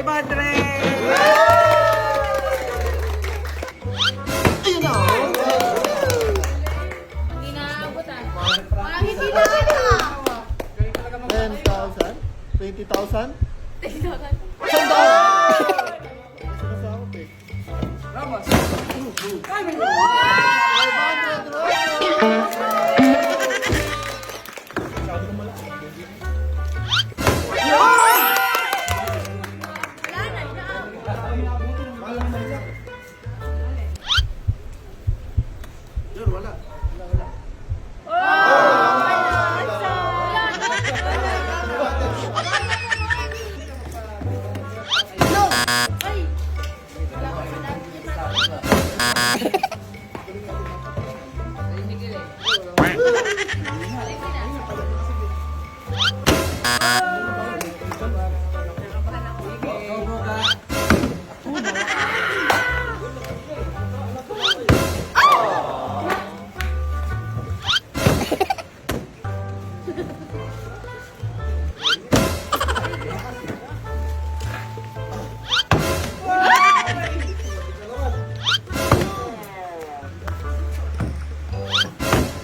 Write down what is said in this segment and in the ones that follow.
500! Ayun na! Hindi na hindi na ano. 10,000? 20,000? 10,000? 10,000! Ramos! 500!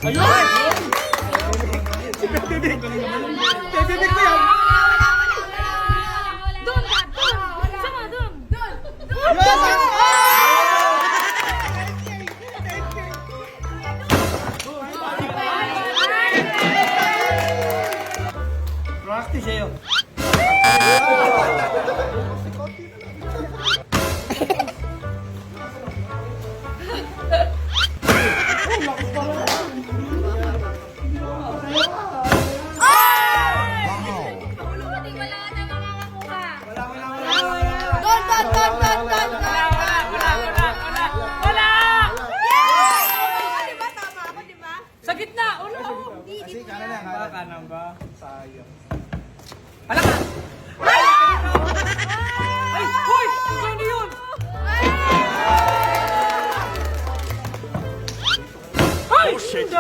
Ayun! Tititig ko yan. Doon ka! Doon! Saka doon! Doon! Practice eh. Shit!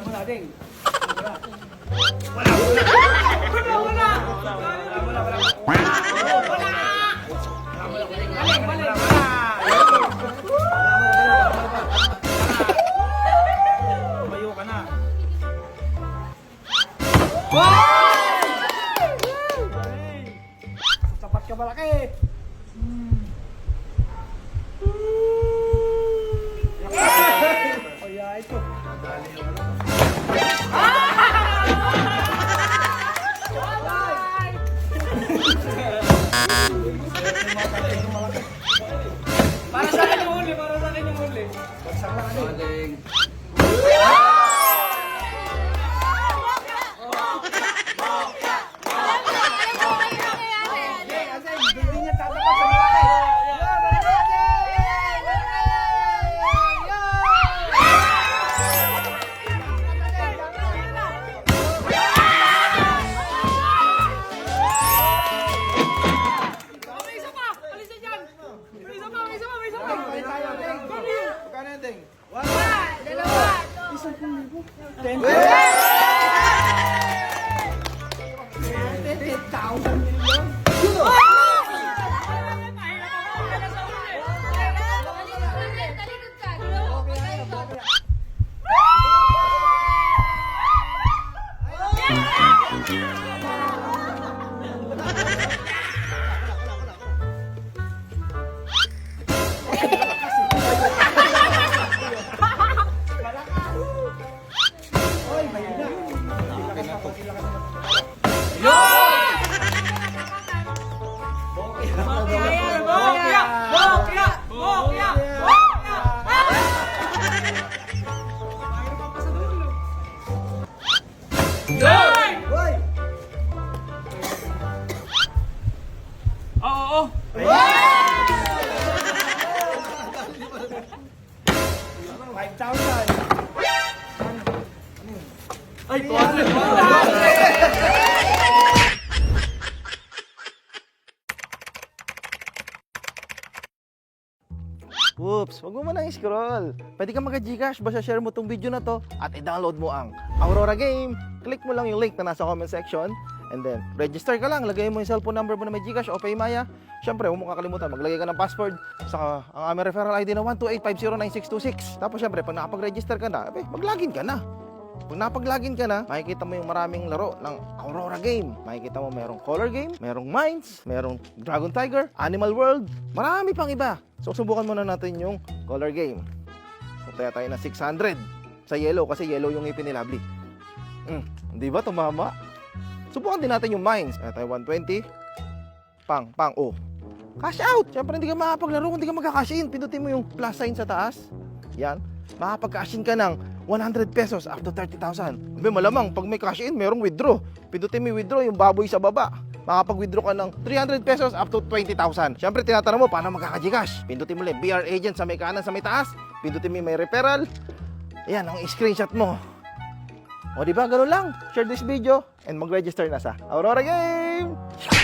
Wala ding. Balik, balik! Tumayo ka na. Tapat ka malaki. 10,000. 5,000. Ay, pwede! Oops, wag mo nang scroll. Pwede kang mag-gcash basta share mo tong video na to at i-download mo ang Aurora Game. Click mo lang yung link na nasa comment section and then register ka lang. Lagay mo yung cellphone number mo na may Gcash o Paymaya. Siyempre, huwag mo kakalimutan, maglagay ka ng password sa ang aming referral ID na 128509626. Tapos siyempre, pag nakapag-register ka na, eh, mag-login ka na. Pag napag-login ka na, makikita mo yung maraming laro ng Aurora Game. Makikita mo merong Color Game, merong Mines, merong Dragon Tiger, Animal World, marami pang iba. So subukan muna natin yung Color Game. Punta tayo na 600 sa yellow kasi yellow yung ipin ni Lovely. Mm, di ba tumama? Subukan din natin yung Mines. Kaya tayo 120. Pang, pang, oh. Cash out! Siyempre hindi ka makapaglaro kung hindi ka magka-cash in. Pindutin mo yung plus sign sa taas. Yan. Makapag-cash in ka ng 100 pesos up to 30,000. Sabi malamang, pag may cash in, merong withdraw. Pindutin mo yung withdraw, yung baboy sa baba. Makapag-withdraw ka ng 300 pesos up to 20,000. Siyempre, tinatanong mo, paano magkaka-Gcash? Pindutin mo lang, BR agent sa may kanan, sa may taas. Pindutin mo yung may referral. Ayan, ang screenshot mo. O, di ba? Ganun lang. Share this video and mag-register na sa Aurora Game!